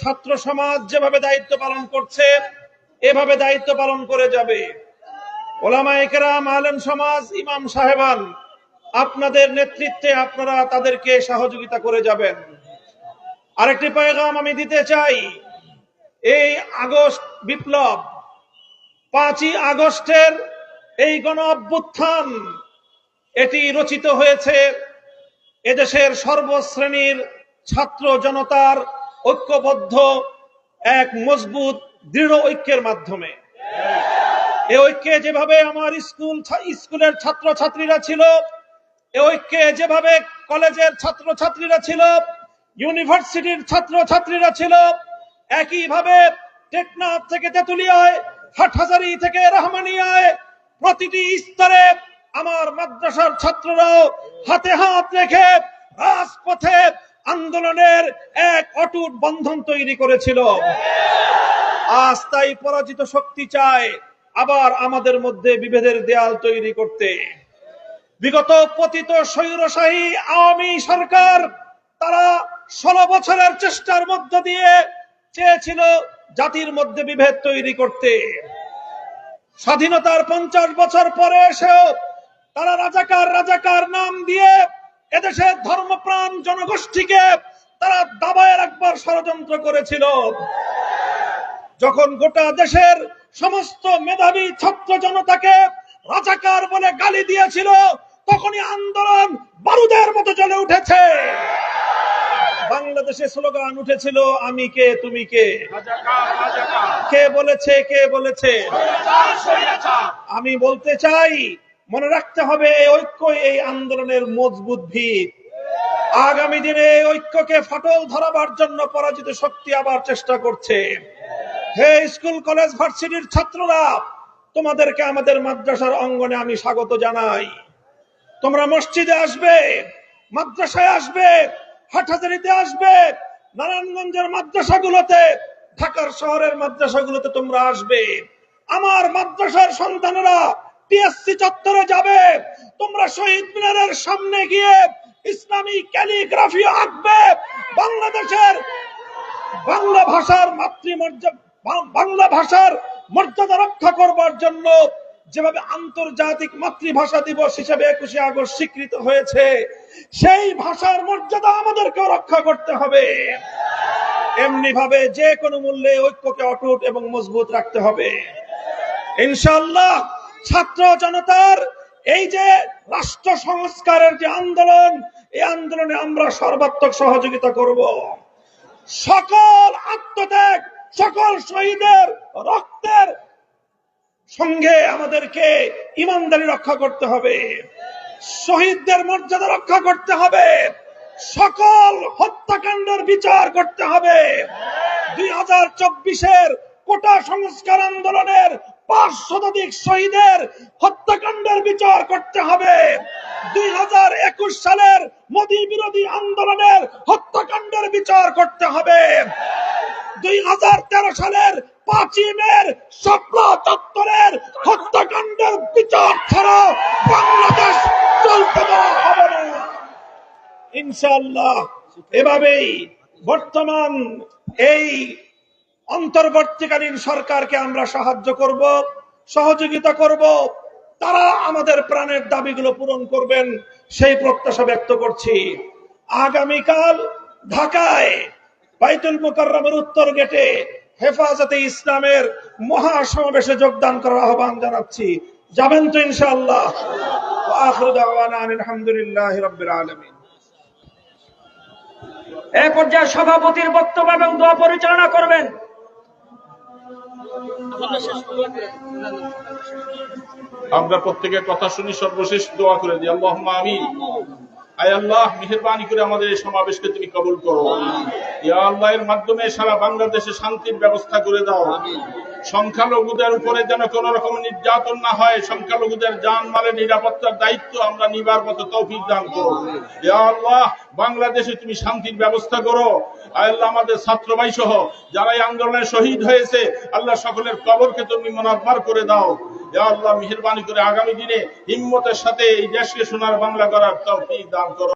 ছাত্র সমাজ যেভাবে দায়িত্ব পালন করছে, এভাবে দায়িত্ব পালন করে যাবে। ওলামা একরাম আলেম সমাজ, ইমাম সাহেবান, আপনাদের নেতৃত্বে আপনারা তাদেরকে সহযোগিতা করে যাবেন। আরেকটি পয়গাম আমি দিতে চাই, এই আগস্ট বিপ্লব, পাঁচই আগস্টের এই গণ অভ্যুত্থান, এটি রচিত হয়েছে। এদেশের সর্বশ্রেণীর ছাত্র জনতার ঐক্যবদ্ধ, এক মজবুত, দৃঢ় ঐক্যের মাধ্যমে। এ ঐক্যে যেভাবে আমার স্কুল স্কুলের ছাত্র ছাত্রীরা ছিল, এ ঐক্যে যেভাবে কলেজের ছাত্র ছাত্রীরা ছিল, ইউনিভার্সিটির ছাত্র ছাত্রীরা ছিল, একইভাবে টেকনাফ থেকে তেতুলিয়ায়, হাটহাজারি থেকে রহমানিয়ায় প্রতিটি স্তরে আমার মাদ্রাসার ছাত্ররাও হাতে হাত রেখে রাজপথে আন্দোলনের এক অটুট বন্ধন তৈরি করেছিল। আজ তাই পরাজিত শক্তি চায় আবার আমাদের মধ্যে বিভেদের দেয়াল তৈরি করতে। বিগত পতিত স্বৈরশাহী আওয়ামী সরকার তারা ষোলো বছরের চেষ্টার মধ্য দিয়ে চেয়েছিল জাতির মধ্যে বিভেদ তৈরি করতে। স্বাধীনতার পঞ্চাশ বছর পরে এসেও তারা রাজাকার রাজাকার নাম দিয়ে এদেশের ধর্মপ্রাণ জনগোষ্ঠীকে তারা দাবায় রাখবার ষড়যন্ত্র করেছিল। যখন গোটা দেশের সমস্ত মেধাবী ছাত্র জনতাকে রাজাকার বলে গালি দিয়েছিল তখনই আন্দোলন বারুদের মতো জ্বলে উঠেছে। বাংলাদেশে স্লোগান উঠেছিল আমি কে তুমি কে? কে বলেছে কে বলেছে? আমি বলতে চাই মনে রাখতে হবে, এই ঐক্য, এই আন্দোলনের মজবুত ভিত। আগামী দিনে এই ঐক্যকে ফাটল ধরাবার জন্য পরাজিত শক্তি আবার চেষ্টা করছে। হে স্কুল, কলেজ, ভার্সিটির ছাত্ররা, তোমাদেরকে আমাদের মাদ্রাসার অঙ্গনে আমি স্বাগত জানাই। তোমরা মসজিদে আসবে, মাদ্রাসায় আসবে, হাটহাজারিতে আসবে, নারায়ণগঞ্জের মাদ্রাসাগুলোতে, ঢাকার শহরের মাদ্রাসাগুলোতে তোমরা আসবে। আমার মাদ্রাসার সন্তানেরা টিএসসি চত্বরে যাবে। তোমরা শহীদ মিনারের সামনে গিয়ে ইসলামী ক্যালিগ্রাফি আঁকবে। বাংলাদেশের বাংলা ভাষার মাতৃমর্যাদা বাংলা ভাষার মর্যাদা রক্ষা করবার জন্য যেভাবে আন্তর্জাতিক মাতৃভাষা দিবস হিসেবে একুশে আগস্ট স্বীকৃত হয়েছে, সেই ভাষার মর্যাদা আমাদেরকে রক্ষা করতে হবে। এমনি ভাবে যে কোনো মূল্যে ঐক্যকে অটুট এবং মজবুত রাখতে হবে। ইনশাআল্লাহ ছাত্র জনতার এই যে রাষ্ট্র সংস্কারের যে আন্দোলন, এই আন্দোলনে আমরা সর্বাত্মক সহযোগিতা করব। সকল আত্মত্যাগ, সকল শহীদের রক্তের সঙ্গে আমাদেরকে ইমানদারি রক্ষা করতে হবে, শহীদদের মর্যাদা রক্ষা করতে হবে, সকল হত্যাকাণ্ডের বিচার করতে হবে। দুই হাজার চব্বিশের কোটা সংস্কার আন্দোলনের পাঁচ শতাধিক শহীদের হত্যাকাণ্ডের বিচার করতে হবে। দুই হাজার একুশ সালের মোদী আন্দোলনের হত্যাকাণ্ডের বিচার করতে হবে। দুই হাজার তেরো সালের পাঁচই মের চত্বরের হত্যাকাণ্ডের বিচার ছাড়া বাংলাদেশ চলতে হবে না। ইনশাআল্লাহ, এভাবেই বর্তমান এই অন্তর্বর্তীকালীন সরকারকে আমরা সাহায্য করব, সহযোগিতা করব। তারা আমাদের প্রাণের দাবিগুলো পূরণ করবেন, সেই প্রত্যাশা ব্যক্ত করছি। আগামীকাল ঢাকায় বাইতুল মুকাররমের উত্তর গেটে হেফাজতে ইসলামের মহা সমাবেশে যোগদান করার আহ্বান জানাচ্ছি। যাবেন তো ইনশাআল্লাহ। ওয়া আখিরু দাওয়ানা আনিল হামদুলিল্লাহি রাব্বিল আলামিন। এ পর্যায়ে সভাপতির বক্তব্য এবং দোয়া পরিচালনা করবেন আমরা প্রত্যেকের কথা শুনি, সর্বশেষ দোয়া করে দিই। আল্লাহ আমিন। আয় আল্লাহ, মেহরবানি করে আমাদের এই সমাবেশকে তুমি কবুল করো। ইয়া আল্লাহ এর মাধ্যমে সারা বাংলাদেশে শান্তির ব্যবস্থা করে দাও। সংখ্যালঘুদের উপরে যেন কোন রকম নির্যাতন না হয়, সংখ্যালঘুদের জান মালের নিরাপত্তার দায়িত্ব আমরা নিবার মতো তৌফিক দান করো। আল্লাহ, বাংলাদেশে তুমি শান্তির ব্যবস্থা করো। আল্লাহ, আমাদের ছাত্র ভাই সহ যারা আন্দোলনে শহীদ হয়েছে, আল্লাহ সকলের কবরকে তুমি মনাব্বার করে দাও। আল্লাহ, মেহরবানি করে আগামী দিনে হিম্মতের সাথে এই দেশকে সোনার বাংলা করার তৌফিক দান করো।